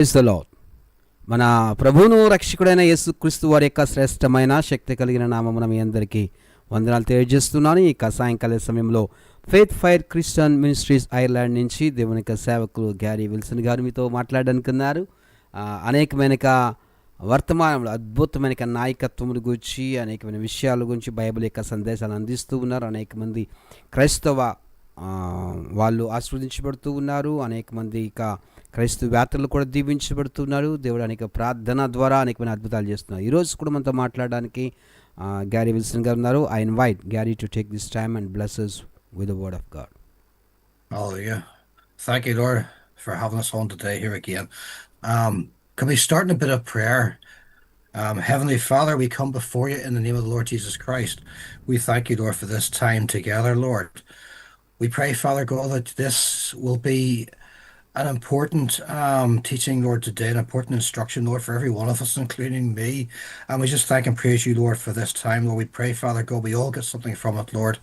Praise మన ప్రభువును రక్షకుడైన యేసుక్రీస్తు వారి యొక్క శ్రేష్టమైన శక్తి కలిగిన నామమున మీ అందరికీ వందనాలు తెలియజేస్తున్నాను. ఈ సాయంకాల సమయంలో faith fire Christian ministries Ireland నుంచి దేవుని యొక్క సేవకులు గ్యారీ విల్సన్ గారు మీతో మాట్లాడనుకున్నారు అనేకమైన వర్తమానంలో అద్భుతమైన నాయకత్వం గురించి అనేకమైన విషయాల గురించి బైబిల్ యొక్క సందేశాలు అందిస్తూ ఉన్నారు. అనేక మంది క్రైస్తవ వాళ్ళు ఆస్వాదించబడుతూ ఉన్నారు. అనేక మంది ఇక క్రైస్తవ వ్యాతలు కూడా దీవించబడుతున్నారు దేవుడు అనేక ప్రార్థన ద్వారా అనేకమైన అద్భుతాలు చేస్తున్నారు ఈరోజు కూడా మనతో మాట్లాడడానికి ఆ, గ్యారీ విల్సన్ గారు ఉన్నారు I invite Gary to take this time and blesses with the word of God Hallelujah. Thank you, Lord, for having us on today here again. Um, can we start in a bit of prayer? Um, Heavenly Father, we come before you in the name of the Lord Jesus Christ. We thank you, Lord, for this time together, Lord. We pray, Father God, that this will be an important um, teaching, Lord, today, an important instruction, Lord, for every one of us, including me. And we just thank and praise you, Lord, for this time, Lord. We pray, Father God, we all get something from it, Lord.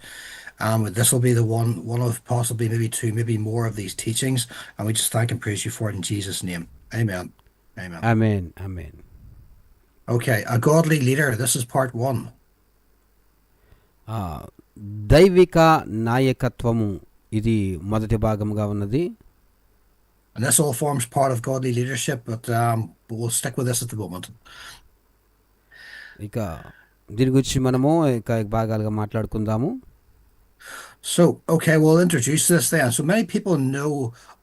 Um, this will be the one, one of possibly maybe two, maybe more of these teachings, and we just thank and praise you for it in Jesus' name. Amen. Amen. Amen amen Okay, a godly leader. This is part one. ఆ, దైవిక నాయకత్వము ఇది మొదటి భాగముగా ఉన్నది And this all forms part of godly leadership, but um, we'll stick with this at the moment. ఇక దీని గురించి మనము ఇక భాగాలుగా మాట్లాడుకుందాము So, okay, we'll introduce this then. So, many people know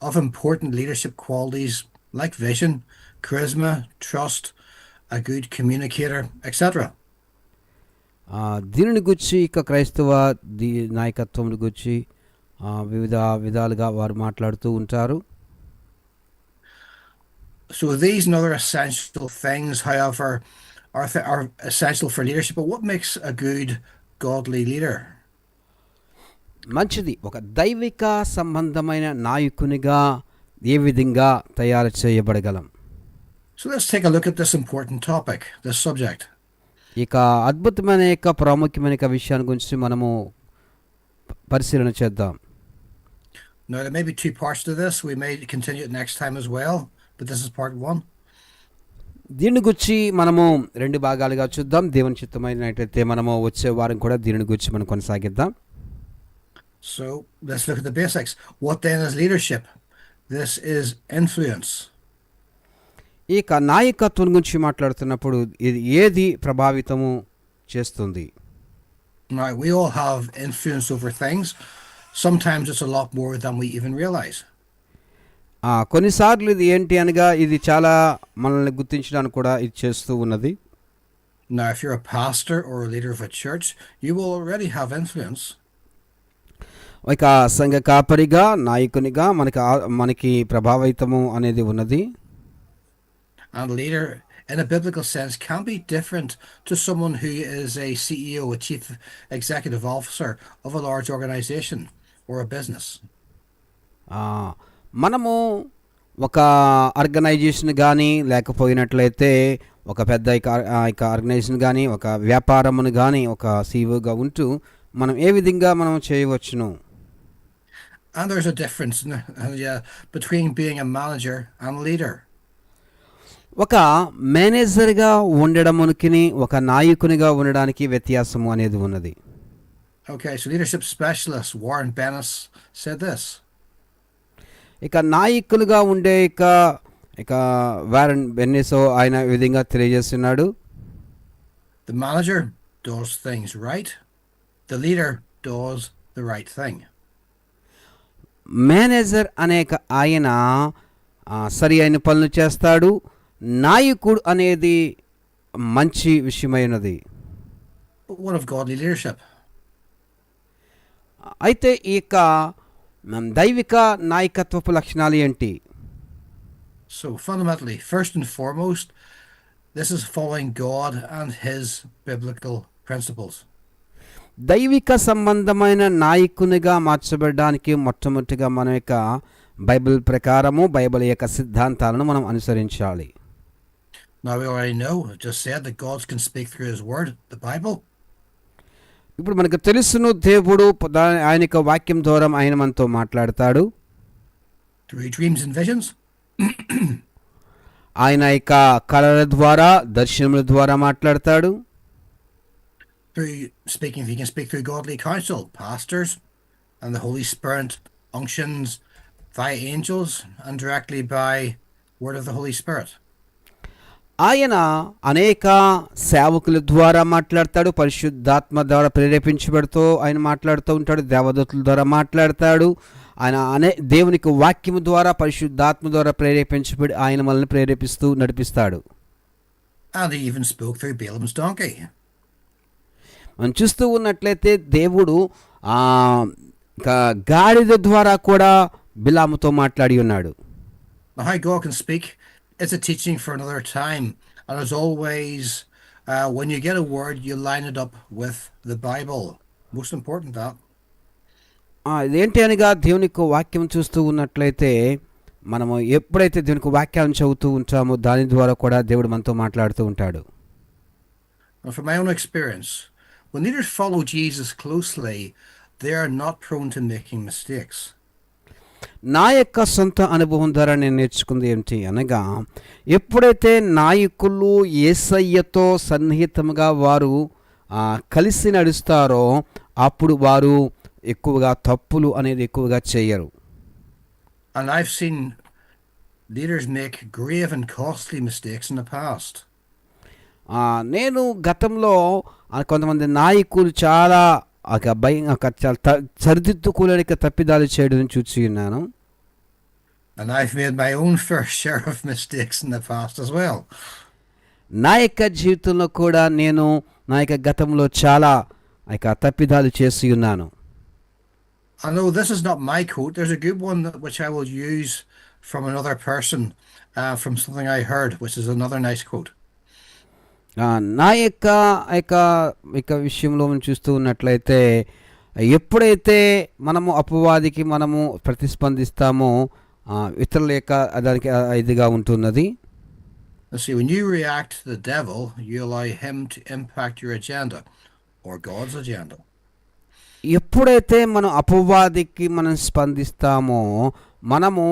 of important leadership qualities like vision, charisma, trust, a good communicator, etc. ఆ, దీనిని గురించి ఇక క్రైస్తవ దీ నాయకత్వం గురించి ఆ, వివిధ విధాలుగా వారు మాట్లాడుతూ ఉంటారు So these and other essential things, however, are, th- are essential for leadership. But what makes a good, godly leader? మంచిది ఒక దైవిక సంబంధమైన నాయకునిగా ఏ విధంగా తయారు చేయబడగలం So let's take a look at this important topic, this subject. ఇక అద్భుతమైన యొక్క ప్రాముఖ్యమైన యొక్క విషయాన్ని గురించి మనము ప- పరిశీలన చేద్దాం Now, there may be two parts to this. We may continue it next time as well, but this is part one. దీని గురించి మనము రెండు భాగాలుగా చూద్దాం దేవుని చిత్తమైనట్లయితే మనము వచ్చే వారం కూడా దీనిని గురించి మనం కొనసాగిద్దాం So let's look at the basics. What then is leadership? This is influence. ఇక నాయకత్వం గురించి మాట్లాడుతున్నప్పుడు ఇది ఏది ప్రభావితము చేస్తుంది Now, we all have influence over things. Sometimes it's a lot more than we even realize. కొన్నిసార్లు ఇది ఏంటి అనగా ఇది చాలా మనల్ని గుర్తించడానికి కూడా ఇది చేస్తూ ఉన్నది Now, if you're a pastor or a leader of a church, you will already have influence. ఇక సంఘ కాపరిగా నాయకునిగా మనకి మనకి ప్రభావితము అనేది ఉన్నది And leader, in a biblical sense, can be different to someone who is a CEO, a chief executive officer of a large organization or a business. ఆ, మనము ఒక ఆర్గనైజేషన్ కానీ లేకపోయినట్లయితే ఒక పెద్ద ఇక ఆర్గనైజేషన్ కానీ ఒక వ్యాపారమును కానీ ఒక సీఈఓగా ఉంటూ మనం ఏ విధంగా మనం చేయవచ్చును And there's a difference uh, yeah, between being a manager and leader. ఒక మేనేజర్గా ఉండడమునికి ఒక నాయకునిగా ఉండడానికి వ్యత్యాసము అనేది ఉన్నది Okay, so leadership specialist Warren Bennis said this. ఇక నాయకులుగా ఉండే ఇక ఇక వారన్ బెన్నిసో ఆయన విధంగా తెలియజేస్తున్నాడు The manager does things right, the leader does the right thing. Manager అనేక ఆయన సరి అయిన పనులు చేస్తాడు నాయకుడు అనేది మంచి విషయమైనది what of godly leadership? అయితే ఈ యొక్క దైవిక నాయకత్వపు లక్షణాలు ఏంటి So fundamentally, first and foremost, this is following God and His biblical principles. దైవిక సంబంధమైన నాయకునిగా మార్చబడడానికి మొట్టమొదటిగా మన యొక్క బైబిల్ ప్రకారము బైబిల్ యొక్క సిద్ధాంతాలను మనం అనుసరించాలి Now we already know, just said that God can speak through His Word, the Bible. ఇప్పుడు మనకు తెలుసును దేవుడు దా- ఆయన యొక్క వాక్యం ద్వారా ఆయన మనతో మాట్లాడతాడు. ఆయన యొక్క కళల ద్వారా దర్శనముల ద్వారా మాట్లాడతాడు speaking, he can speak through godly counsel, pastors, and the Holy Spirit unctions via angels and directly by word of the Holy Spirit. ఆయన అనేక సేవకుల ద్వారా మాట్లాడతాడు పరిశుద్ధాత్మ ద్వారా ప్రేరేపించబడుతూ ఆయన మాట్లాడుతూ ఉంటాడు దేవదూతుల ద్వారా మాట్లాడతాడు. ఆయన అనే దేవునికి వాక్యము ద్వారా పరిశుద్ధాత్మ ద్వారా ప్రేరేపించబడి ఆయన మనల్ని ప్రేరేపిస్తూ నడిపిస్తాడు. మనం చూస్తూ ఉన్నట్లయితే దేవుడు గాడిద ద్వారా కూడా బిలాముతో మాట్లాడి ఉన్నాడు. Now, how God can speak is a teaching for another time. And as always, uh, when you get a word, you line it up with the Bible. Most important that. ఆ, ఇదేంటి అనగా దేవునికి వాక్యం చూస్తూ ఉన్నట్లయితే మనము ఎప్పుడైతే దేవునికి వాక్యాన్ని చదువుతూ ఉంటామో దాని ద్వారా కూడా దేవుడు మనతో మాట్లాడుతూ ఉంటాడు And from my own experience, when leaders follow Jesus closely, they are not prone to making mistakes. నా యొక్క సొంత అనుభవం ద్వారా నేను నేర్చుకుంది ఏమిటి అనగా ఎప్పుడైతే నాయకులు ఏసయ్యతో సన్నిహితంగా వారు కలిసి నడుస్తారో అప్పుడు వారు ఎక్కువగా తప్పులు అనేది ఎక్కువగా చేయరు And I've seen leaders make grave and costly mistakes in the past. ఆ, నేను గతంలో కొంతమంది నాయకులు చాలా ఒక భయం ఒక చాలా త- సరిదిద్దుకోలేక తప్పిదాలు చేయడం చూసి ఉన్నాను And I've made my own fair share of mistakes in the past as well. నా యొక్క జీవితంలో కూడా నేను నా యొక్క గతంలో చాలా ఆ యొక్క తప్పిదాలు చేసి ఉన్నాను I know this is not my quote. There's a good one that, which I will use from another person, uh, from something I heard, which is another nice quote. నా యొక్క యొక్క యొక్క విషయంలో మనం చూస్తూ ఉన్నట్లయితే ఎప్పుడైతే మనము అపవాదికి మనము ప్రతిస్పందిస్తామో ఇతరుల యొక్క దానికి ఇదిగా ఉంటున్నది see, when you react to the devil, you allow him to impact your agenda or God's agenda. ఎప్పుడైతే మనం అపవాదికి మనం స్పందిస్తామో మనము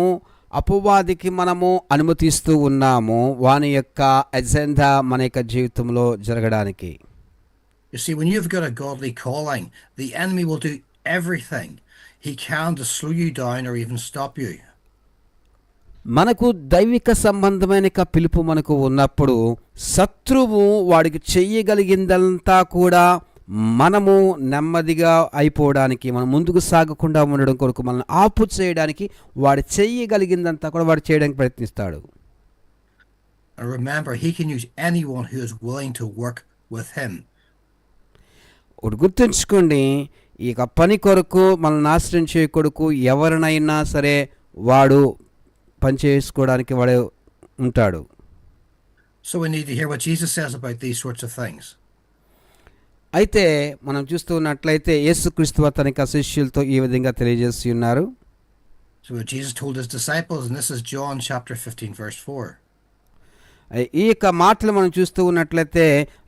అపవాదికి మనము అనుమతిస్తూ ఉన్నాము వాని యొక్క ఎజెండా మన యొక్క జీవితంలో జరగడానికి. మనకు దైవిక సంబంధమైన పిలుపు మనకు ఉన్నప్పుడు శత్రువు వాడికి చెయ్యగలిగిందంతా కూడా మనము నెమ్మదిగా అయిపోవడానికి మనం ముందుకు సాగకుండా ఉండడం కొరకు మనల్ని ఆపు చేయడానికి వాడు చెయ్యగలిగిందంతా కూడా వాడు చేయడానికి ప్రయత్నిస్తాడు And remember, he can use anyone who is willing to work with him. ఒకటి గుర్తుంచుకోండి ఈ యొక్క పని కొరకు మనల్ని నాశనం చేయ కొరకు ఎవరినైనా సరే వాడు పని చేసుకోవడానికి వాడు ఉంటాడు So we need to hear what Jesus says about these sorts of things. అయితే మనం చూస్తూ ఉన్నట్లయితే యేసుక్రీస్తు తన యొక్క శిష్యులతో ఈ విధంగా తెలియజేసి ఉన్నారు So Jesus told his disciples, and this is John chapter 15, verse 4. ఈ యొక్క మాటలు మనం చూస్తూ ఉన్నట్లయితే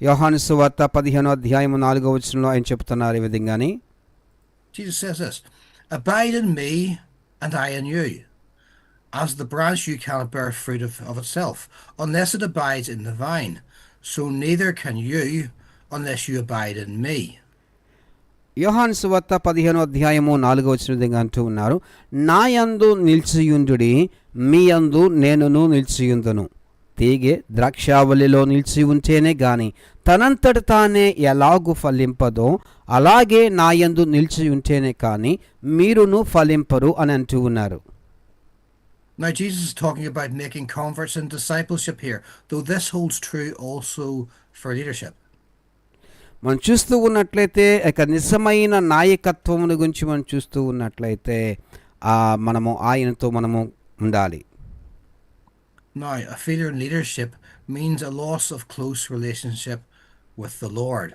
యోహాను సువార్త పదిహేనో అధ్యాయము నాలుగో వచనంలో ఆయన చెప్తున్నారు ఈ విధంగాని Jesus says this Abide in me, and I in you. As the branch you cannot bear fruit of, of itself, unless it abides in the vine, so neither can you unless you abide in me. యోహాను సువార్త పదిహేనో అధ్యాయము నాలుగో వచ్చిన విధంగా అంటూ ఉన్నారు నా యందు నిలిచియుండుడి మీ యందు నేనును నిలిచియుందును తీగె ద్రాక్షావళిలో నిలిచి ఉంటేనే గాని తనంతట తానే ఎలాగు ఫలింపదో అలాగే నా యందు నిలిచి ఉంటేనే కానీ మీరును ఫలింపరు అని అంటూ ఉన్నారు Now, Jesus is talking about making converts and discipleship here, though this holds true also for leadership. మనం చూస్తూ ఉన్నట్లయితే ఇక నిజమైన నాయకత్వమును గురించి మనం చూస్తూ ఉన్నట్లయితే ఆ మనము ఆయనతో మనము ఉండాలి Now, a failure in leadership means a loss of close relationship with the Lord.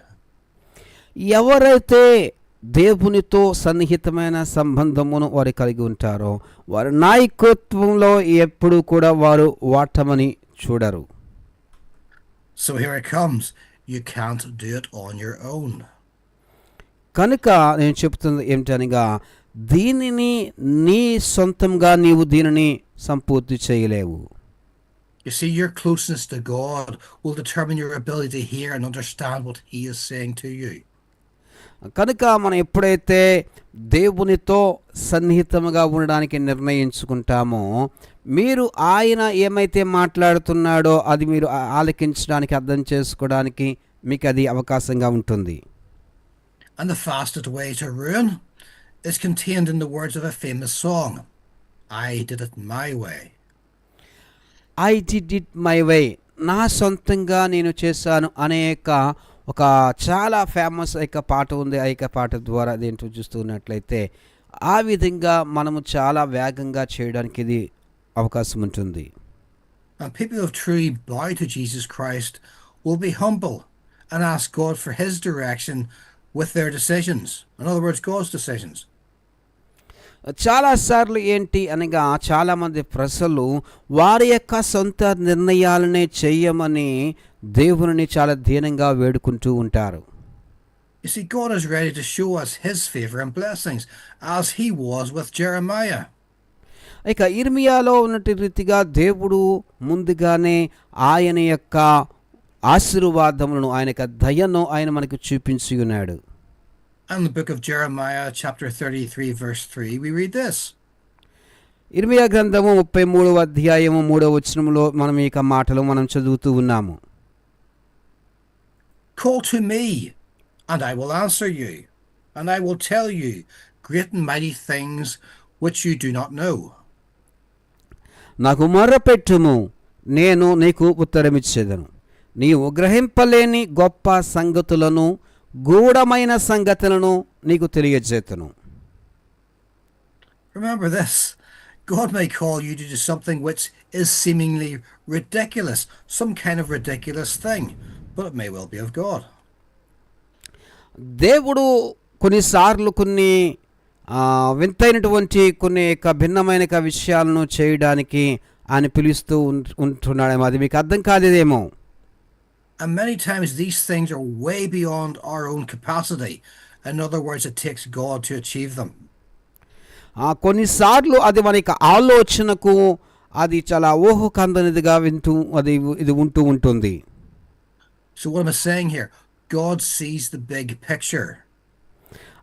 ఎవరైతే దేవునితో సన్నిహితమైన సంబంధమును వారు కలిగి ఉంటారో వారి నాయకత్వంలో ఎప్పుడు కూడా వారు వాటమని చూడరు So here it comes. You can't do it on your own. కనుక నేను చెప్తుంది ఏమిటనగా దీనిని నీ సొంతంగా నీవు దీనిని సంపూర్తి చేయలేవు You see, your closeness to God will determine your ability to hear and understand what He is saying to you. కనుక మనం ఎప్పుడైతే దేవునితో సన్నిహితముగా ఉండడానికి నిర్ణయించుకుంటామో మీరు ఆయన ఏమైతే మాట్లాడుతున్నాడో అది మీరు ఆలకించడానికి అర్థం చేసుకోవడానికి మీకు అది అవకాశంగా ఉంటుంది And the fastest way to ruin is contained in the words of a famous song I did it my way. వే నా సొంతంగా నేను చేశాను అనేక ఒక చాలా ఫేమస్ ఐక పాట ఉంది ఐక పాట ద్వారా దేంట్లో చూస్తున్నట్లయితే ఆ విధంగా మనము చాలా వేగంగా చేయడానికి ఇది అవకాశం ఉంటుంది And ask God for His direction with their decisions. In other words, God's decisions. చాలా సార్లు ఏంటి అనగా చాలామంది ప్రజలు వారి యొక్క సొంత నిర్ణయాలనే చెయ్యమని దేవుని చాలా దీనంగా వేడుకుంటూ ఉంటారు. You see, God is ready to show us His favor and blessings, as He was with Jeremiah. ఇక ఇర్మియాలో ఉన్నటి రీతిగా దేవుడు ముందుగానే ఆయన యొక్క ఆశీర్వాదములను ఆయన యొక్క దయను ఆయన మనకు చూపించి ఉన్నాడు. In the book of Jeremiah, chapter 33, verse 3, we read this. ఇర్మియా గ్రంథము ముప్పై మూడవ అధ్యాయము మూడవ వచనంలో మనం ఈ యొక్క మాటలు మనం చదువుతూ ఉన్నాము. Call to me, and I will answer you, and I will tell you great and mighty things which you do not know. నాకు మొర్రపెట్టుము నేను నీకు ఉత్తరమిచ్చేదను నీవు గ్రహింపలేని గొప్ప సంగతులను గూఢమైన సంగతులను నీకు తెలియజేతును Remember this God may call you to do something which is seemingly ridiculous, some kind of ridiculous thing, But it may well be of God. దేవుడు కొన్నిసార్లు కొన్ని వింతైనటువంటి కొన్ని యొక్క భిన్నమైన విషయాలను చేయడానికి ఆయన పిలుస్తూ ఉంటున్నాడేమో అది మీకు అర్థం కాలేదేమో And many times these things are way beyond our own capacity. In other words, it takes God to achieve them. కొన్నిసార్లు అది మన యొక్క ఆలోచనకు అది చాలా ఊహకందనిదిగా వింటూ అది ఇది ఉంటూ ఉంటుంది So, what am I saying here? God sees the big picture.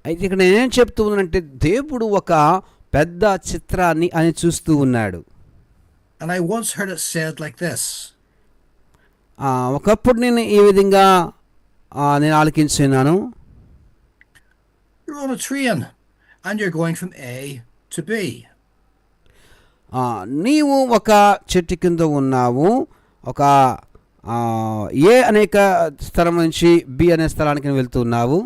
అయితే ఇక్కడ నేనేం చెప్తూ ఉన్నానంటే దేవుడు ఒక పెద్ద చిత్రాన్ని ఆయన చూస్తూ ఉన్నాడు And I once heard it said like this ఆ, ఒకప్పుడు నేను ఈ విధంగా ఆ, నేను ఆలకించున్నాను You're on a train and you're going from A to B. ఆ, నీవు ఒక చెట్టు కింద ఉన్నావు ఒక ఆ, ఏ అనేక స్థలం నుంచి బి అనే స్థలానికి వెళ్తున్నావు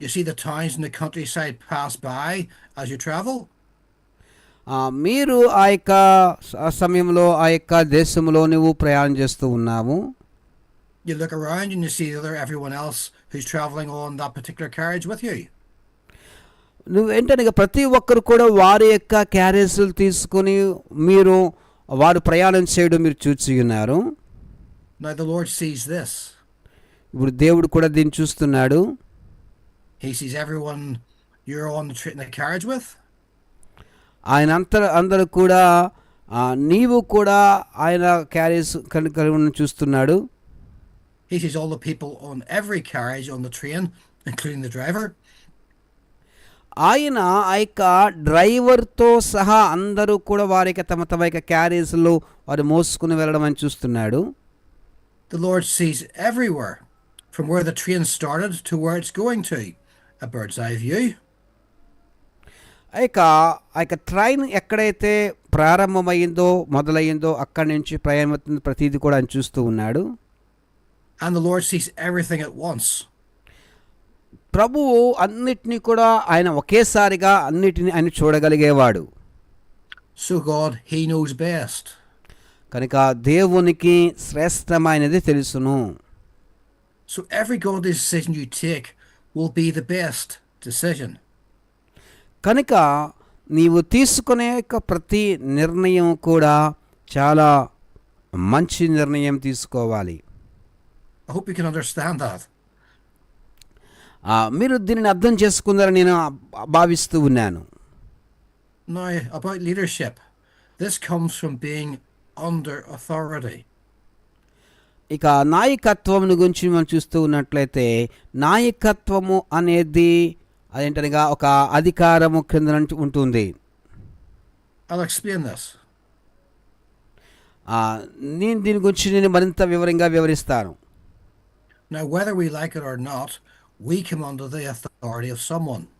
You see the towns in the countryside pass by as you travel. మీరు ఆ యొక్క సమయంలో ఆ యొక్క దేశంలో నువ్వు ప్రయాణం చేస్తూ ఉన్నావు You look around and you see other everyone else who's traveling on that particular carriage with you. నువ్వు ఏంటనగా ప్రతి ఒక్కరు కూడా వారి యొక్క క్యారేజీలు తీసుకొని మీరు వారు ప్రయాణం చేయడం మీరు చూసి ఉన్నారు But the Lord sees ఇప్పుడు దేవుడు కూడా దీన్ని చూస్తున్నాడు. ఆయన అంత అందరూ కూడా నీవు కూడా ఆయన క్యారేజ్ కలిగి ఉన్న చూస్తున్నాడు. ఆయన ఆ యొక్క డ్రైవర్తో సహా అందరూ కూడా వారి యొక్క తమ తమ యొక్క క్యారేజ్లో వారు మోసుకుని వెళ్ళడం అని చూస్తున్నాడు. The Lord sees everywhere, from where the train started to where it's going to. A bird's eye view. ఆ యొక్క ఆ యొక్క ట్రైన్ ఎక్కడైతే ప్రారంభమైందో మొదలయ్యిందో అక్కడి నుంచి ప్రయాణమవుతున్న ప్రతిదీ కూడా ఆయన చూస్తూ ఉన్నాడు And the Lord sees everything at once. ప్రభువు అన్నిటినీ కూడా ఆయన ఒకేసారిగా అన్నిటిని ఆయన చూడగలిగేవాడు So God, He knows best. కనుక దేవునికి శ్రేష్టమైనది తెలుసును. So every go decision you take will be the best decision కనుక నీవు తీసుకునే ప్రతి నిర్ణయం కూడా చాలా మంచి నిర్ణయం తీసుకోవాలి. I hope you can understand that మీరు దీనిని అర్థం చేసుకున్నారని నేను భావిస్తూ ఉన్నాను. Know about leadership this comes from being under authority ఇక నాయకత్వం గురించి మనం చూస్తూ ఉన్నట్లయితే నాయకత్వము అనేది అదేంటనగా ఒక అధికారము క్రింద ఉంటుంది. నేను దీని గురించి నేను మరింత వివరంగా వివరిస్తాను. Now, whether we like it or not, we come of.